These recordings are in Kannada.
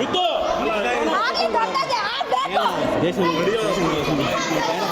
betul. Lari, tak tanya. Betul. Dia suruh. Dia suruh.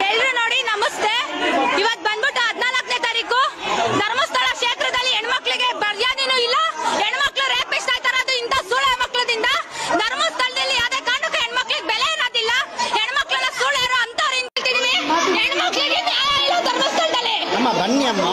ಎಲ್ರು ನೋಡಿ ನಮಸ್ತೆ. ಇವತ್ ಬಂದ್ಬಿಟ್ಟು ಹದಿನಾಲ್ಕನೇ ತಾರೀಕು. ಧರ್ಮಸ್ಥಳ ಕ್ಷೇತ್ರದಲ್ಲಿ ಹೆಣ್ಮಕ್ಳಿಗೆ ಮರ್ಯಾದೆನೂ ಇಲ್ಲ. ಹೆಣ್ಮಕ್ಳು ರೇಪಿಸ್ತಾ ಇದ್ದಾರೆ ಇಂಥ ಸುಳ್ಳ ಮಕ್ಕಳದಿಂದ ಧರ್ಮಸ್ಥಳದಲ್ಲಿ ಯಾವ್ದೇ ಕಾರಣಕ್ಕೂ ಹೆಣ್ಮಕ್ಳಿಗೆ ಬೆಲೆ ಇರೋದಿಲ್ಲ. ಹೆಣ್ಮಕ್ಳೆಲ್ಲ ಸುಳ್ಳು ಇರೋ ಅಂತವ್ರು ಇಲ್ಲ ಧರ್ಮಸ್ಥಳದಲ್ಲಿ. ಬನ್ನಿ ಅಮ್ಮ.